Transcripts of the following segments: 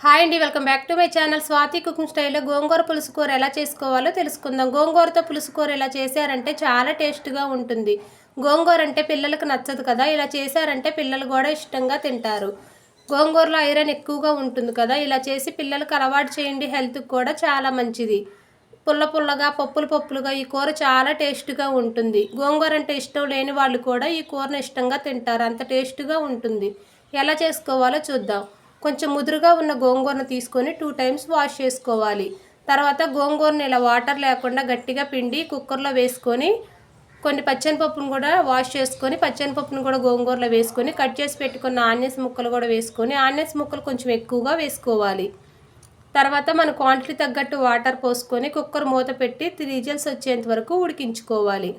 Hi అండి welcome back to my channel. Swathi cooking స్టైల్లో గోంగూర పులుసు కూర ఎలా చేసుకోవాలో తెలుసుకుందాం. గోంగూరతో పులుసు కూర ఎలా చేశారంటే చాలా టేస్ట్గా ఉంటుంది. గోంగూర అంటే పిల్లలకు నచ్చదు కదా ఇలా చేశారంటే పిల్లలు కూడా ఇష్టంగా తింటారు. గోంగూరలో ఐరన్ ఎక్కువగా ఉంటుంది కదా ఇలా చేసి పిల్లలకు అలవాటు చేయండి హెల్త్కి కూడా చాలా మంచిది. పుల్ల పుల్లగా పప్పులు పప్పులుగా ఈ కూర చాలా టేస్ట్గా ఉంటుంది. గోంగూర అంటే ఇష్టం లేని వాళ్ళు కూడా ఈ కూరను ఇష్టంగా తింటారు. అంత టేస్ట్గా ఉంటుంది. ఎలా చేసుకోవాలో చూద్దాం. కొంచెం ముదురుగా ఉన్న గోంగూరను తీసుకొని టూ టైమ్స్ వాష్ చేసుకోవాలి. తర్వాత గోంగూరని ఇలా వాటర్ లేకుండా గట్టిగా పిండి కుక్కర్లో వేసుకొని కొన్ని పచ్చనిపప్పును కూడా వాష్ చేసుకొని పచ్చనిపప్పును కూడా గోంగూరలో వేసుకొని కట్ చేసి పెట్టుకున్న ఆనియన్స్ ముక్కలు కూడా వేసుకొని ఆనియన్స్ ముక్కలు కొంచెం ఎక్కువగా వేసుకోవాలి. తర్వాత మన క్వాంటిటీ తగ్గట్టు వాటర్ పోసుకొని కుక్కర్ మూత పెట్టి త్రీ విజిల్స్ వచ్చేంత వరకు ఉడికించుకోవాలి.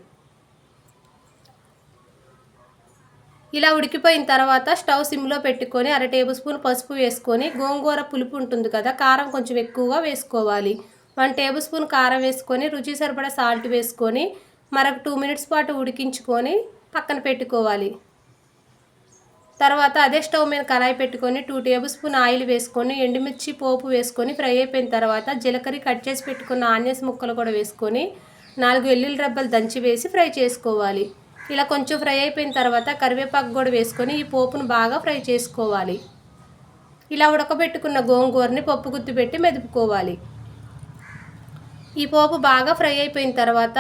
ఇలా ఉడికిపోయిన తర్వాత స్టవ్ సిమ్లో పెట్టుకొని అర టేబుల్ స్పూన్ పసుపు వేసుకొని గోంగూర పులుపు ఉంటుంది కదా కారం కొంచెం ఎక్కువగా వేసుకోవాలి. వన్ టేబుల్ స్పూన్ కారం వేసుకొని రుచి సరిపడా సాల్ట్ వేసుకొని మరొక టూ మినిట్స్ పాటు ఉడికించుకొని పక్కన పెట్టుకోవాలి. తర్వాత అదే స్టవ్ మీద కళాయి పెట్టుకొని టూ టేబుల్ స్పూన్ ఆయిల్ వేసుకొని ఎండుమిర్చి పోపు వేసుకొని ఫ్రై అయిపోయిన తర్వాత జీలకర్ర కట్ చేసి పెట్టుకున్న ఆనియన్స్ ముక్కలు కూడా వేసుకొని నాలుగు వెల్లుల్లి రబ్బలు దంచి వేసి ఫ్రై చేసుకోవాలి. ఇలా కొంచెం ఫ్రై అయిపోయిన తర్వాత కరివేపాకు కూడా వేసుకొని ఈ పోపును బాగా ఫ్రై చేసుకోవాలి. ఇలా ఉడకబెట్టుకున్న గోంగూరని పప్పు గుత్తి పెట్టి మెదుపుకోవాలి. ఈ పోపు బాగా ఫ్రై అయిపోయిన తర్వాత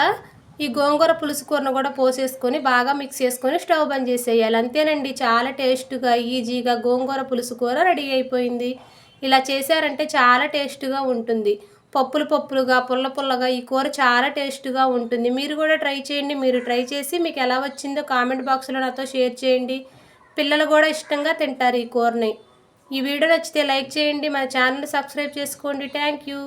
ఈ గోంగూర పులుసు కూరను కూడా పోసేసుకొని బాగా మిక్స్ చేసుకొని స్టవ్ బంద్ చేసేయాలి. అంతేనండి చాలా టేస్ట్గా ఈజీగా గోంగూర పులుసు కూర రెడీ అయిపోయింది. ఇలా చేశారంటే చాలా టేస్ట్గా ఉంటుంది. పప్పులు పప్పులుగా పుల్ల పుల్లగా ఈ కూర చాలా టేస్ట్గా ఉంటుంది. మీరు కూడా ట్రై చేయండి. మీరు ట్రై చేసి మీకు ఎలా వచ్చిందో కామెంట్ బాక్స్లో నాతో షేర్ చేయండి. పిల్లలు కూడా ఇష్టంగా తింటారు ఈ కూరని. ఈ వీడియో నచ్చితే లైక్ చేయండి. మన ఛానల్ సబ్స్క్రైబ్ చేసుకోండి. Thank you.